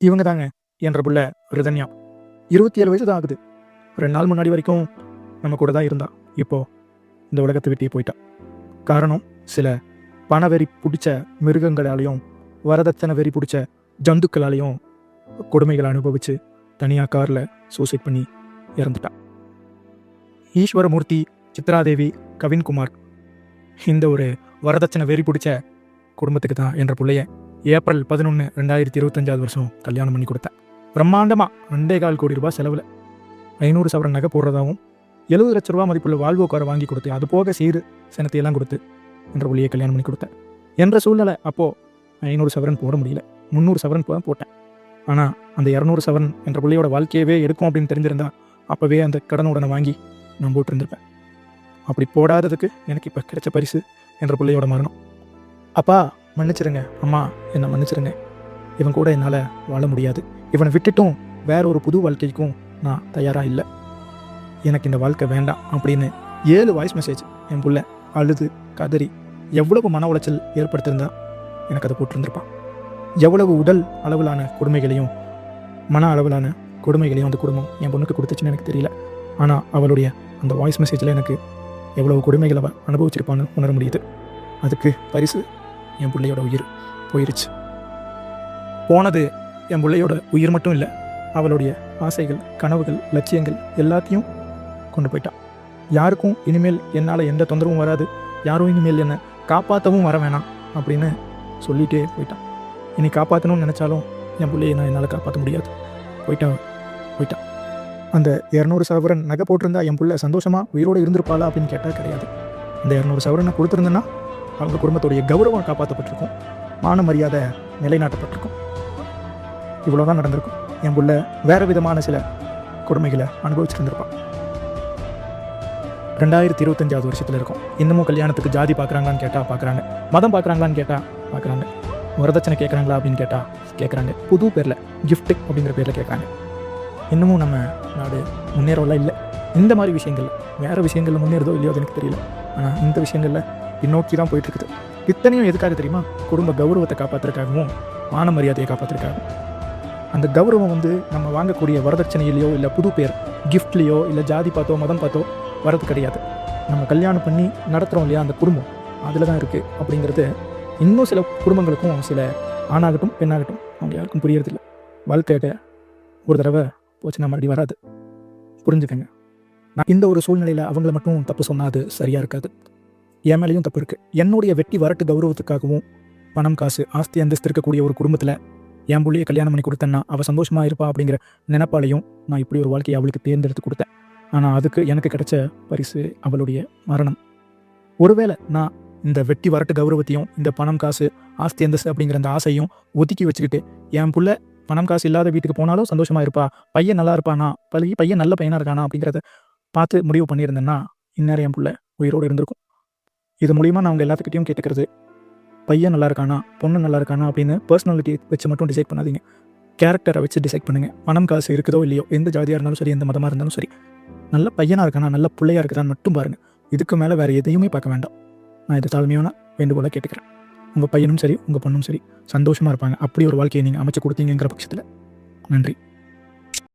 இவங்க தாங்க என்ற புள்ள ரிதன்யா. இருபத்தி ஏழு வயசு தான் ஆகுது. ரெண்டு நாள் முன்னாடி வரைக்கும் நம்ம கூட தான் இருந்தா. இப்போ இந்த உலகத்தை விட்டே போயிட்டா. காரணம் சில பணவெறி பிடிச்ச மிருகங்களாலையும் வரதட்சணை வெறி பிடிச்ச ஜந்துக்களாலையும் கொடுமைகளை அனுபவிச்சு தனியாக காரில் சூசைட் பண்ணி இறந்துட்டான் ஈஸ்வரமூர்த்தி சித்ராதேவி கவின்குமார் இந்த ஒரு வரதட்சணை வெறி பிடிச்ச குடும்பத்துக்கு தான் என்ற பிள்ளைய ஏப்ரல் பதினொன்று ரெண்டாயிரத்தி இருபத்தஞ்சாவது வருஷம் கல்யாணம் பண்ணி கொடுத்தேன். பிரம்மாண்டமாக ரெண்டே கால் கோடி ரூபாய் செலவில். ஐநூறு சவரன் நகை போடுறதாவும் எழுபது லட்ச ரூபா மதிப்புள்ள வாழ்வு காரை வாங்கி கொடுத்து அது போக சீரு சினத்தையெல்லாம் கொடுத்து என்ற ஒளியை கல்யாணம் பண்ணி கொடுத்தேன். என்ற சூழ்நிலை அப்போது ஐநூறு சவரன் போட முடியல. முந்நூறு சவரன் போ- போட்டேன். ஆனால் அந்த இரநூறு சவரன் என்ற பிள்ளையோட வாழ்க்கையவே எடுக்கும் அப்படின்னு தெரிஞ்சிருந்தா அப்போவே அந்த கடன் உடனே வாங்கி நான் போட்டிருந்திருப்பேன். அப்படி போடாததுக்கு எனக்கு இப்போ கிடைச்ச பரிசு என்ற பிள்ளையோட மரணம். அப்பா மன்னிச்சிருங்க. அம்மா என்னை மன்னிச்சிருங்க. இவன் கூட என்னால் வாழ முடியாது. இவனை விட்டுட்டும் வேற ஒரு புது வாழ்க்கைக்கும் நான் தயாராக இல்லை. எனக்கு இந்த வாழ்க்கை வேண்டாம் அப்படின்னு ஏழு வாய்ஸ் மெசேஜ் என் பிள்ளை அழுது கதறி எவ்வளவு மன உளைச்சல் ஏற்படுத்தியிருந்தா எனக்கு அதை போட்டிருந்திருப்பான். எவ்வளவு உடல் அளவிலான கொடுமைகளையும் மன அளவிலான கொடுமைகளையும் அந்த குடும்பம் என் பொண்ணுக்கு கொடுத்துச்சுன்னு எனக்கு தெரியல. ஆனால் அவளுடைய அந்த வாய்ஸ் மெசேஜில் எனக்கு எவ்வளவு கொடுமைகளை அனுபவிச்சிருப்பான்னு உணர முடியுது. அதுக்கு பரிசு என் பிள்ளையோட உயிர் போயிருச்சு. போனது என் பிள்ளையோட உயிர் மட்டும் இல்லை அவளுடைய ஆசைகள் கனவுகள் லட்சியங்கள் எல்லாத்தையும் கொண்டு போயிட்டான் யாருக்கும் இனிமேல் என்னால் எந்த தொந்தரவும் வராது யாரும் இனிமேல் என்னை காப்பாற்றவும் வர வேணாம் அப்படின்னு சொல்லிட்டே போயிட்டான் இனி காப்பாற்றணும்னு நினச்சாலும் என் பிள்ளையை நான் என்னால் காப்பாற்ற முடியாது. போயிட்டான் போயிட்டான் அந்த இரநூறு சவரன் நகை போட்டிருந்தா என் பிள்ளை சந்தோஷமாக உயிரோடு இருந்திருப்பாளா அப்படின்னு கேட்டால் கிடையாது. அந்த இரநூறு சவரனை கொடுத்துருந்தேன்னா அவங்க குடும்பத்துடைய கௌரவம் காப்பாற்றப்பட்டிருக்கும் மான மரியாதை நிலைநாட்டப்பட்டிருக்கும். இவ்வளோதான் நடந்திருக்கும். என் புள்ள வேறு விதமான சில கொடுமைகளை அனுபவிச்சிருந்திருப்பான் ரெண்டாயிரத்தி இருபத்தஞ்சாவது வருஷத்தில் இருக்கும். இன்னமும் கல்யாணத்துக்கு ஜாதி பார்க்குறாங்களான்னு கேட்டால் பார்க்குறாங்க மதம் பார்க்குறாங்களான்னு கேட்டால் பார்க்குறாங்க வரதட்சணை கேட்குறாங்களா அப்படின்னு கேட்டால் கேட்குறாங்க புது பேரில் கிஃப்ட் அப்படிங்கிற பேரில் கேட்குறாங்க இன்னமும் நம்ம நாடு முன்னேறவெல்லாம் இல்லை. இந்த மாதிரி விஷயங்கள் வேறு விஷயங்களில் முன்னேறதோ இல்லையோ அது எனக்கு தெரியல. ஆனால் இந்த விஷயங்களில் பின்னோக்கி தான் போயிட்டு இருக்குது இத்தனையும் எதுக்காக தெரியுமா? குடும்ப கௌரவத்தை காப்பாற்றுறக்காகவும் மான மரியாதையை காப்பாற்றுறதுக்காகவும் அந்த கௌரவம் வந்து நம்ம வாங்கக்கூடிய வரதட்சணையிலையோ இல்லை புது பேர் கிஃப்ட்லேயோ இல்லை ஜாதி பார்த்தோ மதம் பார்த்தோ வரது கிடையாது. நம்ம கல்யாணம் பண்ணி நடத்துகிறோம் இல்லையா அந்த குடும்பம் அதில் தான் இருக்குது அப்படிங்கிறது இன்னும் சில குடும்பங்களுக்கும் சில ஆணாகட்டும் பெண்ணாகட்டும் அவங்க யாருக்கும் புரியறதில்ல. வாழ்க்கையாக ஒரு தடவை போச்சுன்னா மறுபடியும் வராது. புரிஞ்சுக்கங்க. நான் இந்த ஒரு சூழ்நிலையில் அவங்கள மட்டும் தப்பு சொன்னால் அது சரியாக இருக்காது. என் மேலேயும் தப்பு இருக்குது என்னுடைய வெட்டி வரட்டு கௌரவத்துக்காகவும் பணம் காசு ஆஸ்தி அந்தஸ்து இருக்கக்கூடிய ஒரு குடும்பத்தில் என் பிள்ளையை கல்யாணம் பண்ணி கொடுத்தேன்னா அவள் சந்தோஷமாக இருப்பா அப்படிங்கிற நினைப்பாலையும் நான் இப்படி ஒரு வாழ்க்கையை அவளுக்கு தேர்ந்தெடுத்து கொடுத்தேன். ஆனால் அதுக்கு எனக்கு கிடைச்ச பரிசு அவளுடைய மரணம். ஒருவேளை நான் இந்த வெட்டி வரட்டு கௌரவத்தையும் இந்த பணம் காசு ஆஸ்தி அந்தஸ்து அப்படிங்கிற அந்த ஆசையும் ஒதுக்கி வச்சுக்கிட்டு என் புள்ள பணம் காசு இல்லாத வீட்டுக்கு போனாலும் சந்தோஷமா இருப்பா பையன் நல்லா இருப்பானா பழகி பையன் நல்ல பையனா இருக்கானா அப்படிங்கிறத பார்த்து முடிவு பண்ணியிருந்தேன்னா இந்நேரம் என் புள்ள உயிரோடு இருந்திருக்கும். இது மூலிமா நான் அவங்க எல்லாத்துக்கிட்டையும் கேட்டுக்கிறது. பையன் நல்லா இருக்கானா? பொண்ணு நல்லா இருக்கானா? அப்படின்னு பர்சனாலிட்டி வச்சு மட்டும் டிசைட் பண்ணாதீங்க. கேரக்டரை வச்சு டிசைட் பண்ணுங்கள் பணம் காசு இருக்குதோ இல்லையோ எந்த ஜாதியாக இருந்தாலும் சரி எந்த மதமாக இருந்தாலும் சரி. நல்ல பையனாக இருக்கானா? நல்ல பிள்ளையா இருக்குதான்னு மட்டும் பாருங்கள் இதுக்கு மேலே வேறு எதையுமே பார்க்க வேண்டாம். நான் இது தாழ்மையான வேண்டுகோளை கேட்டுக்கிறேன். உங்கள் பையனும் சரி உங்கள் பொண்ணும் சரி சந்தோஷமாக இருப்பாங்க. அப்படி ஒரு வாழ்க்கையை நீங்கள் அமைச்சு கொடுத்தீங்கிற பட்சத்தில் நன்றி.